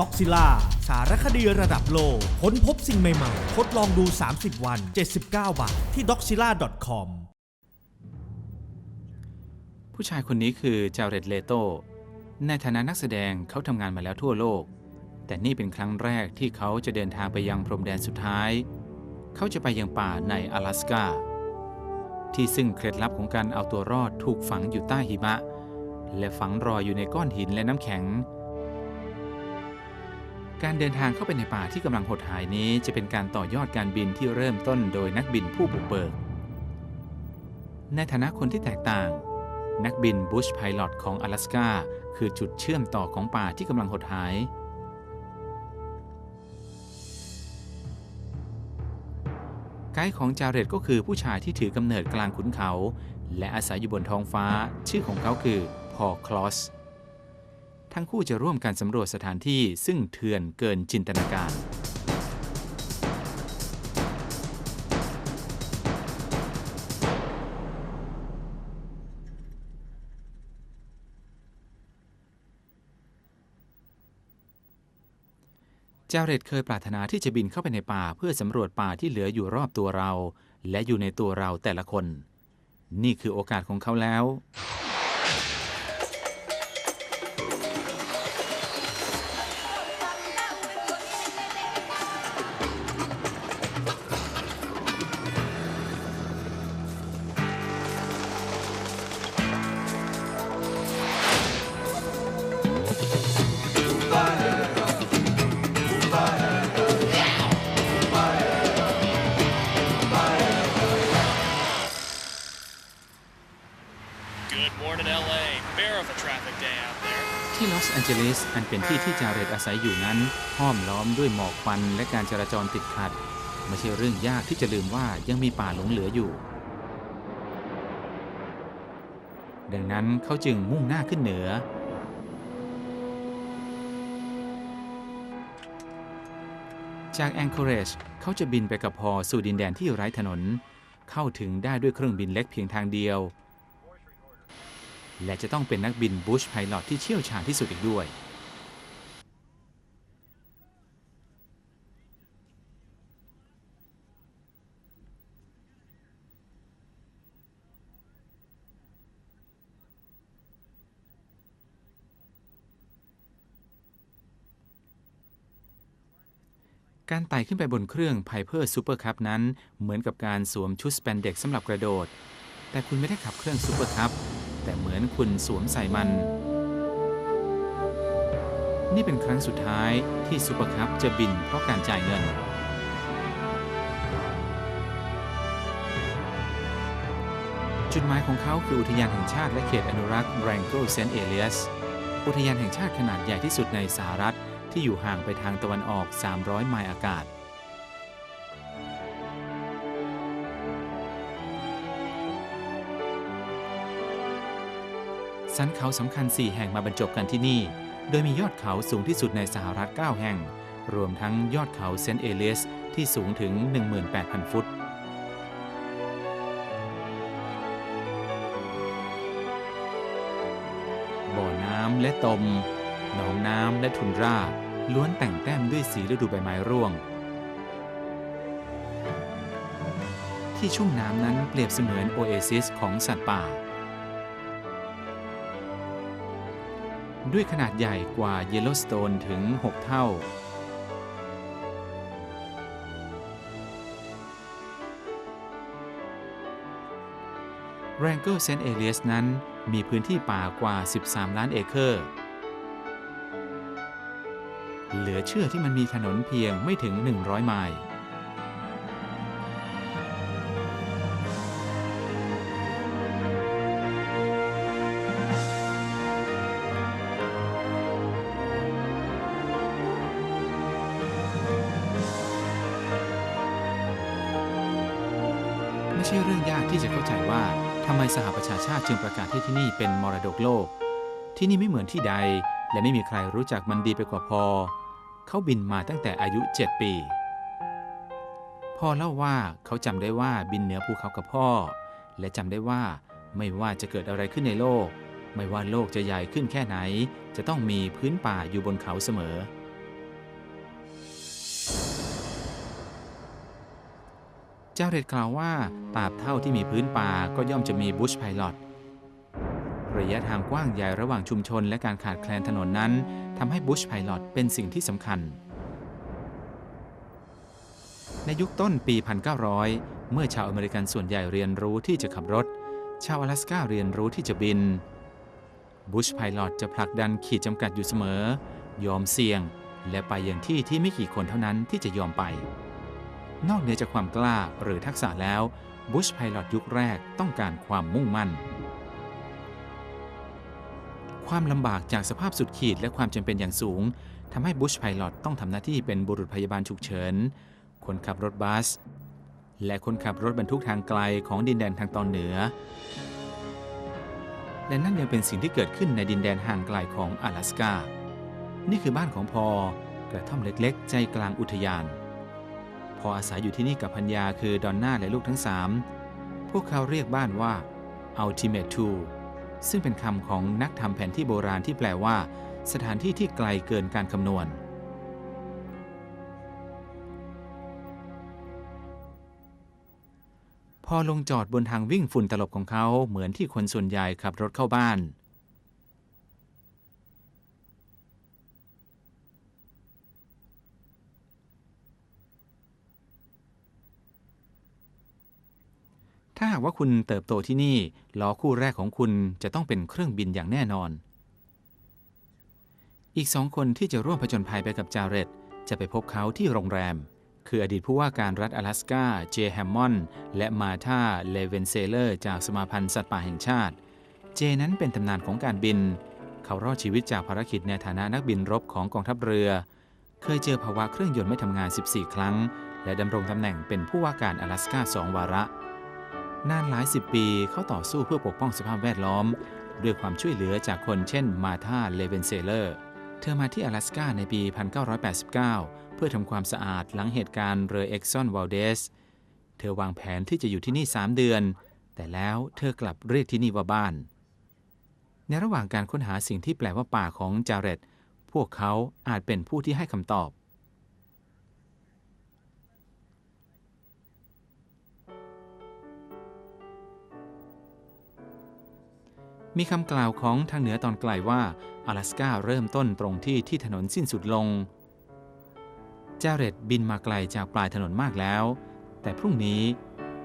ด็อกซิล่าสารคดีระดับโลกค้นพบสิ่งใหม่ๆ ทดลองดู 30 วัน 79 บาท ที่ doxilla.com ผู้ชายคนนี้คือจาเรตเลโต ในฐานะนักแสดงเขาทำงานมาแล้วทั่วโลก แต่นี่เป็นครั้งแรกที่เขาจะเดินทางไปยังพรมแดนสุดท้าย เขาจะไปยังป่าใน阿拉สกาที่ซึ่งเคล็ดลับของการเอาตัวรอดถูกฝังอยู่ใต้หิมะ และฝังรออยู่ในก้อนหินและน้ำแข็ง การเดินทางเข้าไปในป่าที่กำลังหดหายนี้ จะเป็นการต่อยอดการบินที่เริ่มต้นโดยนักบินผู้บุกเบิก ในฐานะคนที่แตกต่าง นักบินบุชไพลอตของ阿拉สกาคือจุดเชื่อมต่อของป่าที่กำลังหดหาย ไกด์ของจาเรตก็คือผู้ชายที่ถือกำเนิดกลางขุนเขา และอาศัยอยู่บนท้องฟ้า ชื่อของเขาคือพอคลอส ทั้งคู่จะร่วมกันสำรวจสถานที่ซึ่งเถื่อนเกินจินตนาการ เจ้าเรตเคยปรารถนาที่จะบินเข้าไปในป่าเพื่อสำรวจป่าที่เหลืออยู่รอบตัวเรา และอยู่ในตัวเราแต่ละคน นี่คือโอกาสของเขาแล้ว อันเป็นที่ที่จาเรตอาศัยอยู่นั้นห้อมล้อมด้วยหมอกควันและการจราจรติดขัด ไม่ใช่เรื่องยากที่จะลืมว่ายังมีป่าหลงเหลืออยู่ ดังนั้นเขาจึงมุ่งหน้าขึ้นเหนือ จากแองคอเรจเขาจะบินไปกับพอสู่ดินแดนที่ไร้ถนน เข้าถึงได้ด้วยเครื่องบินเล็กเพียงทางเดียวและจะต้องเป็นนักบินบูชไพลอตที่เชี่ยวชาญที่สุดอีกด้วย การไต่ขึ้นไปบนเครื่อง Piper Super Cup นั้น เหมือนกับการสวมชุดสแปนเด็กสำหรับกระโดด แต่คุณไม่ได้ขับเครื่อง Super Cup แต่เหมือนคุณสวมใส่มัน นี่เป็นครั้งสุดท้ายที่ซูเปอร์คัพจะบินเพราะการจ่ายเงิน จุดหมายของเขาคืออุทยานแห่งชาติและเขตอนุรักษ์แรงโกลเซนเอเลียสอุทยานแห่งชาติขนาดใหญ่ที่สุดในสหรัฐ ที่อยู่ห่างไปทางตะวันออก 300 ไมล์อากาศ สันเขาสำคัญ 4 แห่งมาบรรจบกันที่นี่ โดยมียอดเขาสูงที่สุดในสหรัฐ 9 แห่ง รวมทั้งยอดเขาเซนต์เอเลียสที่สูงถึง 18,000 ฟุตบ่อน้ำและตม หนองน้ำและทุนราล้วนแต่งแต้มด้วยสีฤดูใบไม้ร่วง ที่ชุ่มน้ำนั้นเปรียบเสมือนโอเอซิสของสัตว์ป่า ด้วยขนาดใหญ่กว่าเยลโลสโตนถึง 6 เท่าแรงเกิลเซนเอเลียสนั้นมีพื้นที่ป่ากว่า 13 ล้านเอเคอร์ เหลือเชื่อที่มันมีถนนเพียงไม่ถึง 100 ไมล์ไม่ใช่เรื่องยากที่จะเข้าใจว่าทำไมสหประชาชาติจึงประกาศให้ที่นี่เป็นมรดกโลก ที่นี่ไม่เหมือนที่ใด และไม่มีใครรู้จักมันดีไปกว่าพอ เขาบินมาตั้งแต่อายุ 7 ปี พ่อเล่าว่าเขาจำได้ว่าบินเหนือภูเขากับพ่อ และจำได้ว่าไม่ว่าจะเกิดอะไรขึ้นในโลก ไม่ว่าโลกจะใหญ่ขึ้นแค่ไหน จะต้องมีพื้นป่าอยู่บนเขาเสมอ เจ้าเร็ดกล่าวว่าตราบเท่าที่มีพื้นป่าก็ย่อมจะมีบุชไพลอต ระยะทางกว้างใหญ่ระหว่างชุมชน และการขาดแคลนถนนนั้นทำให้บุชไพลอตเป็นสิ่งที่สำคัญ ในยุคต้นปี 1900 เมื่อชาวอเมริกันส่วนใหญ่เรียนรู้ที่จะขับรถ ชาวอลาสก้าเรียนรู้ที่จะบินบุชไพลอตจะผลักดันขีดจำกัดอยู่เสมอ ยอมเสี่ยง และไปอย่างที่ที่ไม่กี่คนเท่านั้นที่จะยอมไป นอกเหนือจากความกล้าหรือทักษะแล้วบุชไพลอตยุคแรกต้องการความมุ่งมั่น ความลำบากจากสภาพสุดขีดและความจำเป็นอย่างสูงทำให้บุชไพลอตต้องทำหน้าที่เป็นบุรุษพยาบาลฉุกเฉิน คนขับรถบัส และคนขับรถบรรทุกทางไกลของดินแดนทางตอนเหนือ และนั่นยังเป็นสิ่งที่เกิดขึ้นในดินแดนห่างไกลของ阿拉สกา นี่คือบ้านของพอกระท่อมเล็กๆ ใจกลางอุทยาน พออาศัยอยู่ที่นี่กับพัญญาคือดอนน่าและลูกทั้งสามพวกเขาเรียกบ้านว่า Ultimate Two ซึ่งเป็นคำของนักทำแผนที่โบราณที่แปลว่า สถานที่ที่ไกลเกินการคำนวณ พอลงจอดบนทางวิ่งฝุ่นตลบของเขาเหมือนที่คนส่วนใหญ่ขับรถเข้าบ้าน ถ้าหากว่าคุณเติบโตที่นี่ล้อคู่แรกของคุณจะต้องเป็นเครื่องบินอย่างแน่นอน อีกสองคนที่จะร่วมผจญภัยไปกับจาเรตจะไปพบเขาที่โรงแรม คืออดีตผู้ว่าการรัฐ阿拉สกาเจแฮมมอนและมาธาเลเวนเซเลอร์จากสมาพันธ์สัตว์ป่าแห่งชาติ เจนั้นเป็นตำนานของการบิน เขารอดชีวิตจากภารกิจในฐานะนักบินรบของกองทัพเรือ เคยเจอภาวะเครื่องยนต์ไม่ทำงาน 14 ครั้ง และดำรงตำแหน่งเป็นผู้ว่าการ阿拉สกาสองวาระ นานหลายสิบปีเขาต่อสู้เพื่อปกป้องสภาพแวดล้อม ด้วยความช่วยเหลือจากคนเช่นมาธาเลเวนเซเลอร์ เธอมาที่阿拉สกาในปี 1989 เพื่อทำความสะอาดหลังเหตุการณ์เรือเอ็กซอนว l ลเดส เธอวางแผนที่จะอยู่ที่นี่ 3 เดือน แต่แล้วเธอกลับเรียกที่นี่ว่าบ้าน ในระหว่างการค้นหาสิ่งที่แปลว่าป่าของจาเรตพวกเขาอาจเป็นผู้ที่ให้คำตอบ มีคำกล่าวของทางเหนือตอนไกลว่า阿拉สกาเริ่มต้นตรงที่ที่ถนนสิ้นสุดลงจาเรตบินมาไกลจากปลายถนนมากแล้ว แต่พรุ่งนี้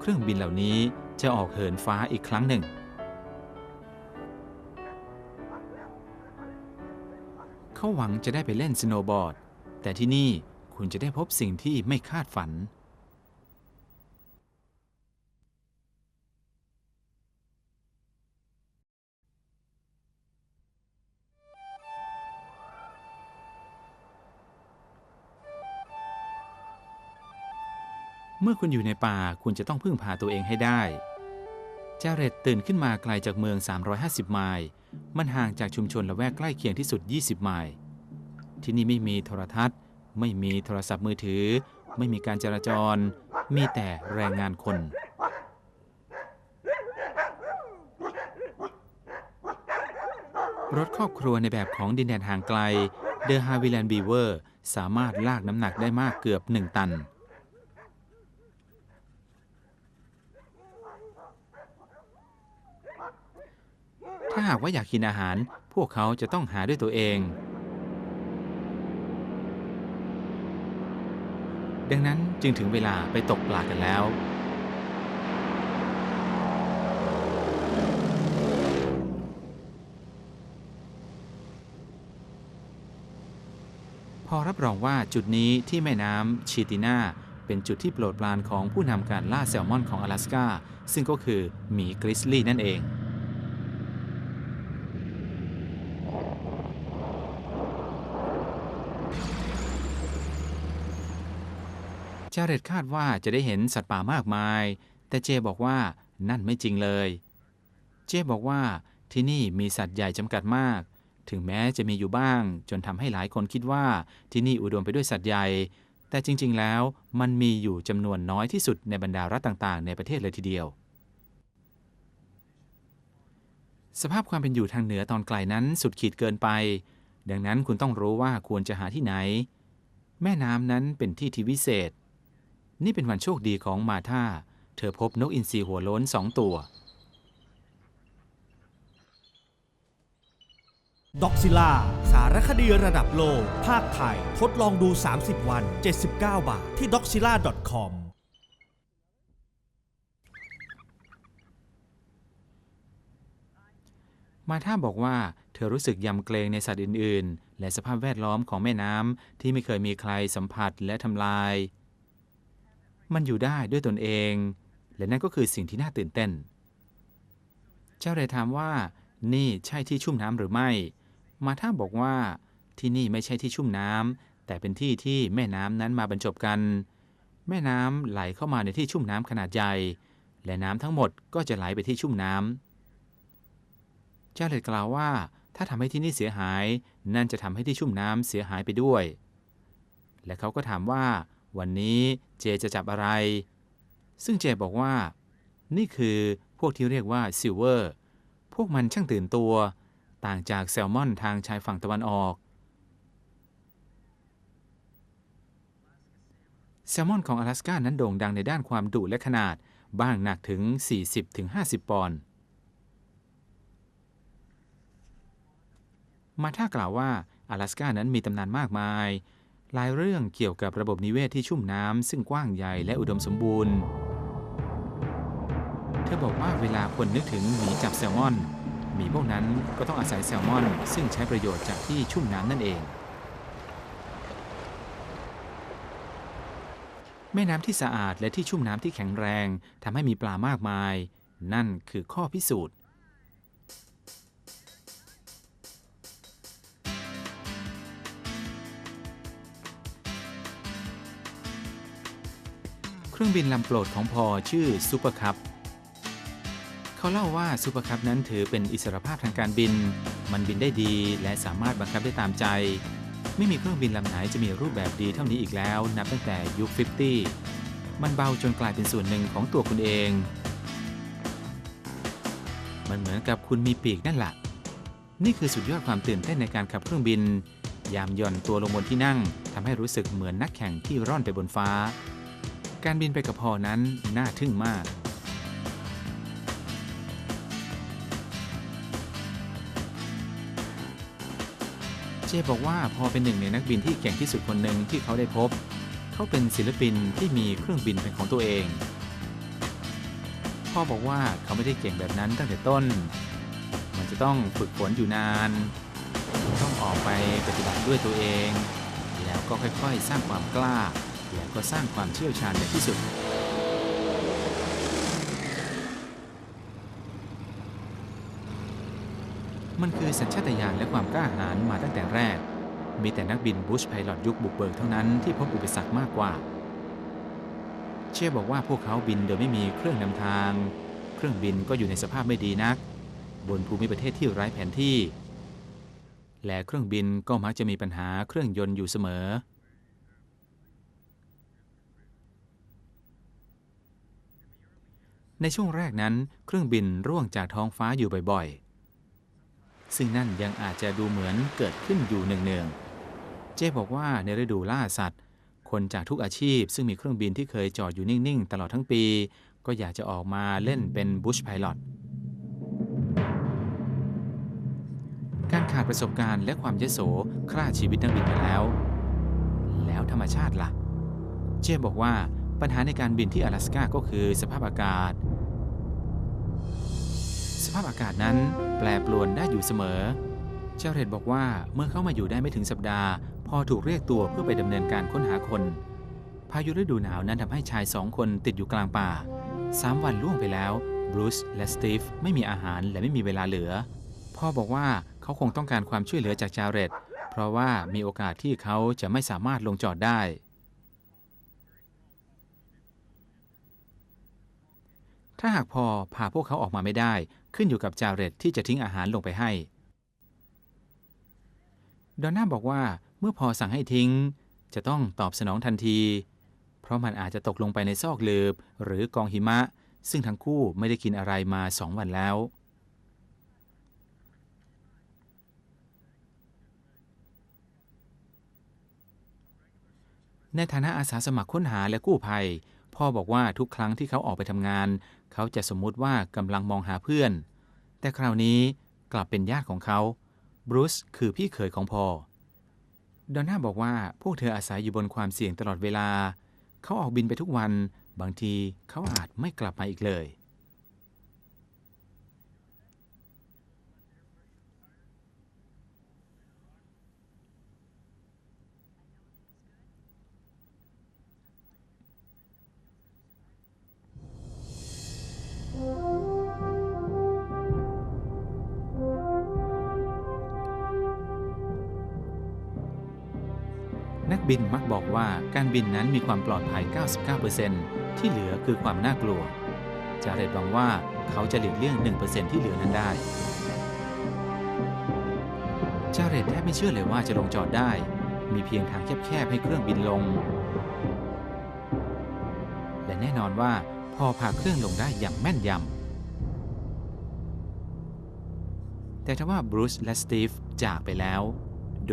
เครื่องบินเหล่านี้จะออกเหินฟ้าอีกครั้งหนึ่ง เขาหวังจะได้ไปเล่นสโนว์บอร์ด แต่ที่นี่คุณจะได้พบสิ่งที่ไม่คาดฝัน เมื่อคุณอยู่ในป่าคุณจะต้องพึ่งพาตัวเองให้ได้จาเรตตื่นขึ้นมาไกลจากเมือง 350 ไมล์มันห่างจากชุมชนละแวกใกล้เคียงที่สุด 20 ไมล์ที่นี่ไม่มีโทรทัศน์ ไม่มีโทรศัพท์มือถือ ไม่มีการจราจร มีแต่แรงงานคน รถครอบครัวในแบบของดินแดนห่างไกลเดอะฮาวิแลนด์บีเวอร์สามารถลากน้ำหนักได้มากเกือบ 1 ตัน ถ้าหากว่าอยากกินอาหาร พวกเขาจะต้องหาด้วยตัวเอง ดังนั้นจึงถึงเวลาไปตกปลากันแล้ว พอรับรองว่าจุดนี้ที่แม่น้ำชีติน่า เป็นจุดที่โปรดปรานของผู้นำการล่าแซลมอนของ阿拉สกาซึ่งก็คือหมีกริซลี่นั่นเองจาเรตคาดว่าจะได้เห็นสัตว์ป่ามากมาย แต่เจบอกว่านั่นไม่จริงเลย เจบอกว่าที่นี่มีสัตว์ใหญ่จำกัดมาก ถึงแม้จะมีอยู่บ้าง จนทำให้หลายคนคิดว่าที่นี่อุดมไปด้วยสัตว์ใหญ่ แต่จริง ๆ แล้วมันมีอยู่จำนวนน้อยที่สุดในบรรดารัฐต่าง ๆ ในประเทศเลยทีเดียว สภาพความเป็นอยู่ทางเหนือตอนไกลนั้นสุดขีดเกินไป ดังนั้นคุณต้องรู้ว่าควรจะหาที่ไหน แม่น้ำนั้นเป็นที่ที่วิเศษ นี่เป็นวันโชคดีของมาธาเธอพบนกอินทรีหัวโล้นสองตัว ด็อกซิล่าสารคดีระดับโลก ภาคไทย ทดลองดู 30 วัน 79 บาท ที่ doxila.com มาธาบอกว่าเธอรู้สึกยำเกรงในสัตว์อื่น ๆ และสภาพแวดล้อมของแม่น้ำที่ไม่เคยมีใครสัมผัสและทำลาย มันอยู่ได้ด้วยตนเอง และนั่นก็คือสิ่งที่น่าตื่นเต้น เจ้าเลยถามว่า นี่ใช่ที่ชุ่มน้ำหรือไม่ มาธาบอกว่าที่นี่ไม่ใช่ที่ชุ่มน้ำแต่เป็นที่ที่แม่น้ำนั้นมาบรรจบกัน แม่น้ำไหลเข้ามาในที่ชุ่มน้ำขนาดใหญ่ และน้ำทั้งหมดก็จะไหลไปที่ชุ่มน้ำเจ้าเลยกล่าวว่า ถ้าทำให้ที่นี่เสียหาย นั่นจะทำให้ที่ชุ่มน้ำเสียหายไปด้วย และเขาก็ถามว่า วันนี้เจจะจับอะไร ซึ่งเจบอกว่า นี่คือพวกที่เรียกว่าซิลเวอร์พวกมันช่างตื่นตัว ต่างจากแซลมอนทางชายฝั่งตะวันออก แซลมอนของ阿拉斯กานั้นโด่งดังในด้านความดุและขนาด บ้างหนักถึง 40-50 ปอนด์ มาท่ากล่าวว่า阿拉斯กานั้นมีตำนานมากมาย หลายเรื่องเกี่ยวกับระบบนิเวศที่ชุ่มน้ำซึ่งกว้างใหญ่และอุดมสมบูรณ์ เธอบอกว่าเวลาคนนึกถึงหมีจับแซลมอนห มีพวกนั้นก็ต้องอาศัยแซลมอน ซึ่งใช้ประโยชน์จากที่ชุ่มน้ำนั่นเอง แม่น้ำที่สะอาดและที่ชุ่มน้ำที่แข็งแรงทำให้มีปลามากมาย นั่นคือข้อพิสูจน์เครื่องบินลำโปรดของพอชื่อซูเปอร์คัพ เขาเล่าว่าซูเปอร์คัพนั้นถือเป็นอิสรภาพทางการบิน มันบินได้ดีและสามารถบังคับได้ตามใจ ไม่มีเครื่องบินลำไหนจะมีรูปแบบดีเท่านี้อีกแล้ว นับตั้งแต่ยุค 50 มันเบาจนกลายเป็นส่วนหนึ่งของตัวคุณเอง มันเหมือนกับคุณมีปีกนั่นแหละนี่คือสุดยอดความตื่นเต้นในการขับเครื่องบิน ยามย่อนตัวลงบนที่นั่งทำให้รู้สึกเหมือนนักแข่งที่ร่อนไปบนฟ้า การบินไปกับพอนั้นน่าทึ่งมาก เจบอกว่าพอเป็นหนึ่งในนักบินที่เก่งที่สุดคนหนึ่งที่เขาได้พบ เขาเป็นศิลปินที่มีเครื่องบินเป็นของตัวเอง พ่อบอกว่าเขาไม่ได้เก่งแบบนั้นตั้งแต่ต้น มันจะต้องฝึกฝนอยู่นาน ต้องออกไปปฏิบัติด้วยตัวเอง แล้วก็ค่อยๆ สร้างความกล้า แล้วก็สร้างความเชี่ยวชาญในที่สุด มันคือสัญชาตญาณและความกล้าหาญมาตั้งแต่แรก มีแต่นักบินบุชไพลอตยุคบุกเบิกเท่านั้นที่พบอุปสรรคมากกว่า เช่บอกว่าพวกเขาบินโดยไม่มีเครื่องนำทาง เครื่องบินก็อยู่ในสภาพไม่ดีนัก บนภูมิประเทศที่ไร้แผนที่ และเครื่องบินก็มักจะมีปัญหาเครื่องยนต์อยู่เสมอในช่วงแรกนั้น เครื่องบินร่วงจากท้องฟ้าอยู่บ่อยๆ ซึ่งนั่นยังอาจจะดูเหมือนเกิดขึ้นอยู่เนืองๆ เจ้บอกว่าในฤดูล่าสัตว์ คนจากทุกอาชีพ ซึ่งมีเครื่องบินที่เคยจอดอยู่นิ่ง ๆ ตลอดทั้งปี ก็อยากจะออกมาเล่นเป็นบุชไพลอต การขาดประสบการณ์และความยโสฆ่าชีวิตนักบินไปแล้ว แล้วธรรมชาติล่ะ เจบอกว่าปัญหาในการบินที่阿拉斯กาก็คือสภาพอากาศ สภาพอากาศนั้นแปรปรวนได้อยู่เสมอเจ้าเรดบอกว่าเมื่อเข้ามาอยู่ได้ไม่ถึงสัปดาห์ พอถูกเรียกตัวเพื่อไปดำเนินการค้นหาคน พายุฤดูหนาวนั้นทำให้ชายสองคนติดอยู่กลางป่าสามวันล่วงไปแล้วบรูซและสตีฟไม่มีอาหารและไม่มีเวลาเหลือ พ่อบอกว่าเขาคงต้องการความช่วยเหลือจากจาเรตเพราะว่ามีโอกาสที่เขาจะไม่สามารถลงจอดได้ ถ้าหากพอพาพวกเขาออกมาไม่ได้ ขึ้นอยู่กับจาเรตที่จะทิ้งอาหารลงไปให้ ดอนน่าบอกว่าเมื่อพอสั่งให้ทิ้ง จะต้องตอบสนองทันที เพราะมันอาจจะตกลงไปในซอกลืบหรือกองหิมะ ซึ่งทั้งคู่ไม่ได้กินอะไรมาสองวันแล้วในฐานะอาสาสมัครค้นหาและกู้ภัย พ่อบอกว่าทุกครั้งที่เขาออกไปทำงาน เขาจะสมมุติว่ากำลังมองหาเพื่อน แต่คราวนี้กลับเป็นญาติของเขาบรูซคือพี่เขยของพ่อดอนน่าบอกว่าพวกเธออาศัยอยู่บนความเสี่ยงตลอดเวลา เขาออกบินไปทุกวัน บางทีเขาอาจไม่กลับมาอีกเลย บินมักบอกว่าการบินนั้นมีความปลอดภัย 99%ที่เหลือคือความน่ากลัว จาเรตหวังว่าเขาจะหลีกเลี่ยง 1%ที่เหลือนั้นได้ จาเรตแทบไม่เชื่อเลยว่าจะลงจอดได้ มีเพียงทางแคบๆให้เครื่องบินลง และแน่นอนว่าพอพาเครื่องลงได้อย่างแม่นยำแต่ทว่าบรูซและสตีฟจากไปแล้ว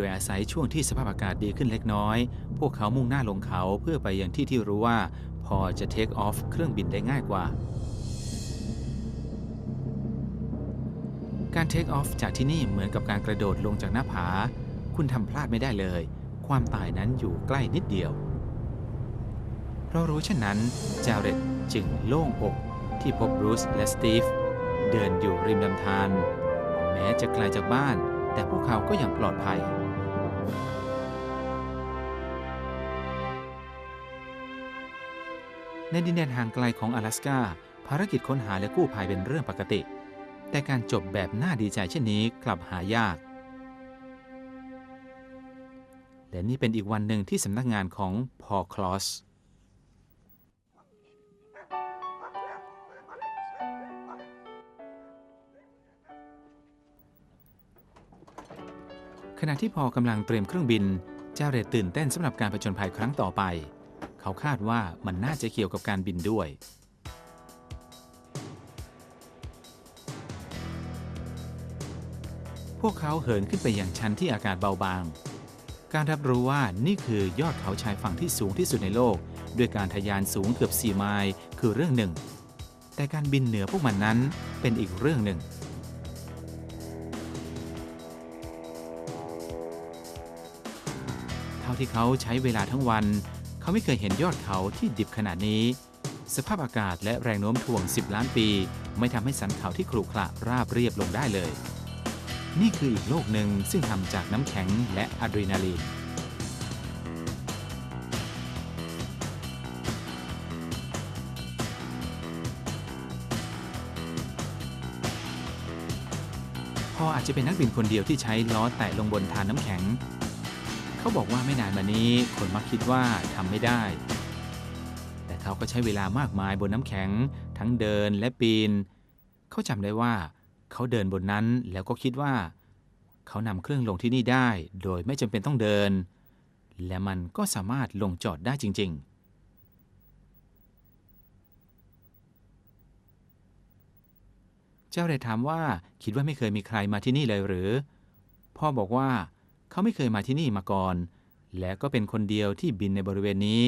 ดยอาศัยช่วงที่สภาพอากาศดีขึ้นเล็กน้อย พวกเขามุ่งหน้าลงเขาเพื่อไปยังที่ที่รู้ว่า พอจะเทคออฟเครื่องบินได้ง่ายกว่า การเทคออฟจากที่นี่เหมือนกับการกระโดดลงจากหน้าผา คุณทำพลาดไม่ได้เลย ความตายนั้นอยู่ใกล้นิดเดียว เพราะรู้เช่นนั้นจาเรตจึงโล่งอกที่พบบรูซและสตีฟเดินอยู่ริมลำธารแม้จะไกลจากบ้าน แต่พวกเขาก็ยังปลอดภัย ในดินแดนห่างไกลของ阿拉สกาภารกิจค้นหาและกู้ภัยเป็นเรื่องปกติ แต่การจบแบบน่าดีใจเช่นนี้กลับหายาก และนี่เป็นอีกวันหนึ่งที่สำนักงานของพอคลอสขณะที่พอกำลังเตรียมเครื่องบิน เจ้าเรดตื่นเต้นสำหรับการผจญภัยครั้งต่อไป เขาคาดว่ามันน่าจะเกี่ยวกับการบินด้วย พวกเขาเหินขึ้นไปอย่างชั้นที่อากาศเบาบาง การรับรู้ว่านี่คือยอดเขาชายฝั่งที่สูงที่สุดในโลก ด้วยการทะยานสูงเกือบ4ไมล์คือเรื่องหนึ่ง แต่การบินเหนือพวกมันนั้นเป็นอีกเรื่องหนึ่งเท่าที่เขาใช้เวลาทั้งวัน เขาไม่เคยเห็นยอดเขาที่ดิบขนาดนี้ สภาพอากาศและแรงโน้มถ่วง 10 ล้านปี ไม่ทำให้สันเขาที่ขรุขระราบเรียบลงได้เลย นี่คืออีกโลกหนึ่งซึ่งทำจากน้ำแข็งและอะดรีนาลีนพออาจจะเป็นนักบินคนเดียวที่ใช้ล้อแตะลงบนทานน้ำแข็ง เขาบอกว่าไม่นานมานี้คนมักคิดว่าทำไม่ได้ แต่เขาก็ใช้เวลามากมายบนน้ำแข็ง ทั้งเดินและปีน เขาจำได้ว่า เขาเดินบนนั้นแล้วก็คิดว่า เขานำเครื่องลงที่นี่ได้ โดยไม่จำเป็นต้องเดิน และมันก็สามารถลงจอดได้จริงๆเจ้าเลยถามว่าคิดว่าไม่เคยมีใครมาที่นี่เลยหรือ พ่อบอกว่า เขาไม่เคยมาที่นี่มาก่อน และก็เป็นคนเดียวที่บินในบริเวณนี้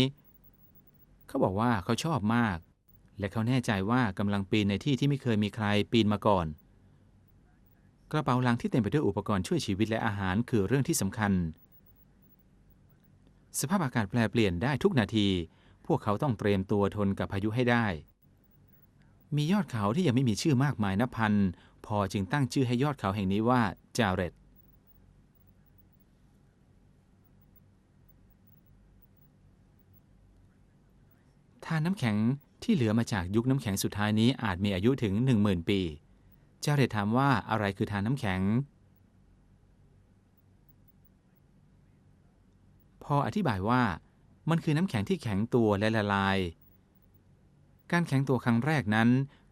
เขาบอกว่าเขาชอบมาก และเขาแน่ใจว่ากำลังปีนในที่ที่ไม่เคยมีใครปีนมาก่อน กระเป๋าลังที่เต็มไปด้วยอุปกรณ์ช่วยชีวิตและอาหารคือเรื่องที่สำคัญ สภาพอากาศแปรเปลี่ยนได้ทุกนาที พวกเขาต้องเตรียมตัวทนกับพายุให้ได้ มียอดเขาที่ยังไม่มีชื่อมากมายนับพันพอจึงตั้งชื่อให้ยอดเขาแห่งนี้ว่าจาเรตานน้ำแข็งที่เหลือมาจากยุคน้ำแข็งสุดท้ายนี้อาจมีอายุถึง 10,000 ปี เจ้าเรตถามว่าอะไรคือทานน้ำแข็ง พออธิบายว่า มันคือน้ำแข็งที่แข็งตัวและละลาย การแข็งตัวครั้งแรกนั้น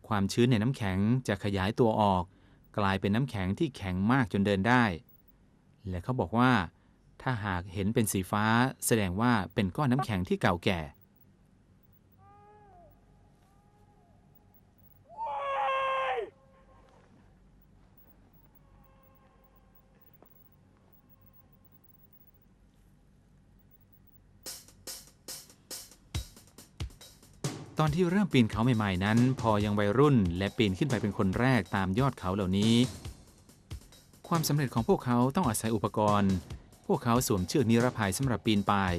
ความชื้นในน้ำแข็งจะขยายตัวออก กลายเป็นน้ำแข็งที่แข็งมากจนเดินได้ และเขาบอกว่า ถ้าหากเห็นเป็นสีฟ้า แสดงว่าเป็นก้อนน้ำแข็งที่เก่าแก่ ตอนที่เริ่มปีนเขาใหม่ๆนั้น พอยังวัยรุ่นและปีนขึ้นไปเป็นคนแรกตามยอดเขาเหล่านี้ ความสำเร็จของพวกเขาต้องอาศัยอุปกรณ์ พวกเขาสวมเชือกนิรภัยสำหรับปีนป่าย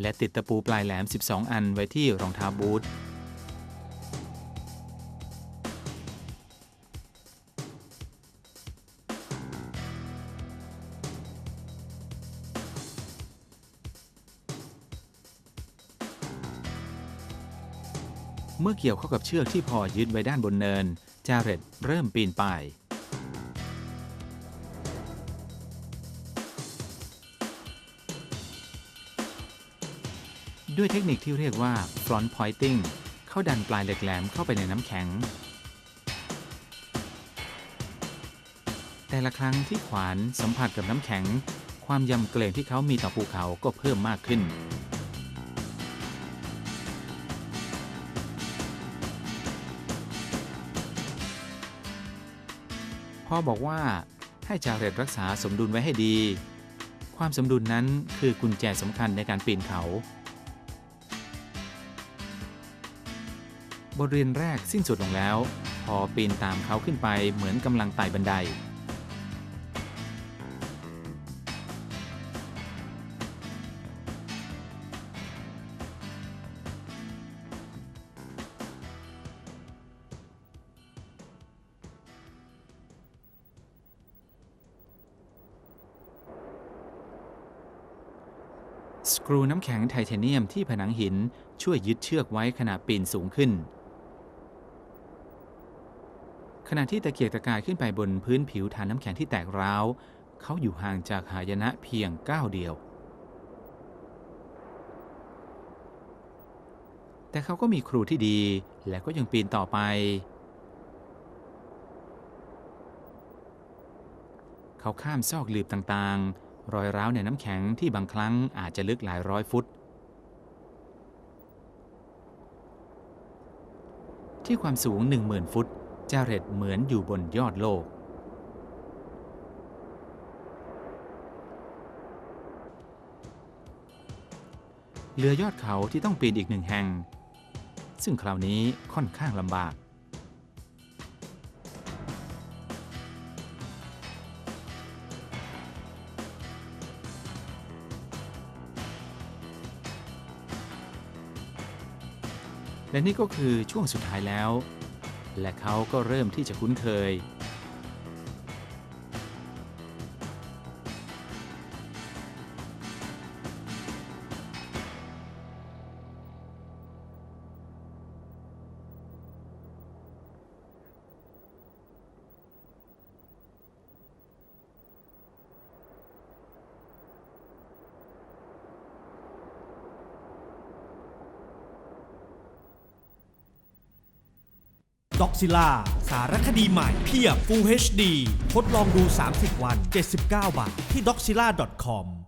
และติดตะปูปลายแหลม 12 อันไว้ที่รองเท้าบูท เมื่อเกี่ยวเข้ากับเชือกที่พอยึดไว้ด้านบนเนิน จาเร็ตเริ่มปีนป่ายด้วยเทคนิคที่เรียกว่า front pointing เข้าดันปลายเหล็กแหลมเข้าไปในน้ำแข็ง แต่ละครั้งที่ขวานสัมผัสกับน้ำแข็ง ความยำเกรงที่เขามีต่อภูเขาก็เพิ่มมากขึ้น พ่อบอกว่าให้จาเรตรักษาสมดุลไว้ให้ดี ความสมดุลนั้นคือกุญแจสำคัญในการปีนเขา บทเรียนแรกสิ้นสุดลงแล้ว พอปีนตามเขาขึ้นไปเหมือนกำลังไต่บันได รูน้ำแข็งไทเทเนียมที่ผนังหินช่วยยึดเชือกไว้ขณะปีนสูงขึ้น ขณะที่ตะเกียกตะกายขึ้นไปบนพื้นผิวฐานน้ำแข็งที่แตกร้าว เขาอยู่ห่างจากหายนะเพียงก้าวเดียว แต่เขาก็มีครูที่ดีและก็ยังปีนต่อไป เขาข้ามซอกหลืบต่างๆ รอยร้าวในน้ำแข็งที่บางครั้งอาจจะลึกหลายร้อยฟุต ที่ความสูง 10,000 ฟุตจาเรตเหมือนอยู่บนยอดโลก เหลือยอดเขาที่ต้องปีนอีกหนึ่งแห่ง ซึ่งคราวนี้ค่อนข้างลำบาก และนี่ก็คือช่วงสุดท้ายแล้ว และเขาก็เริ่มที่จะคุ้นเคย ซิล่าสารคดีใหม่เพียบ Full HD ทดลองดู 30 วัน 79 บาท ที่ doxilla.com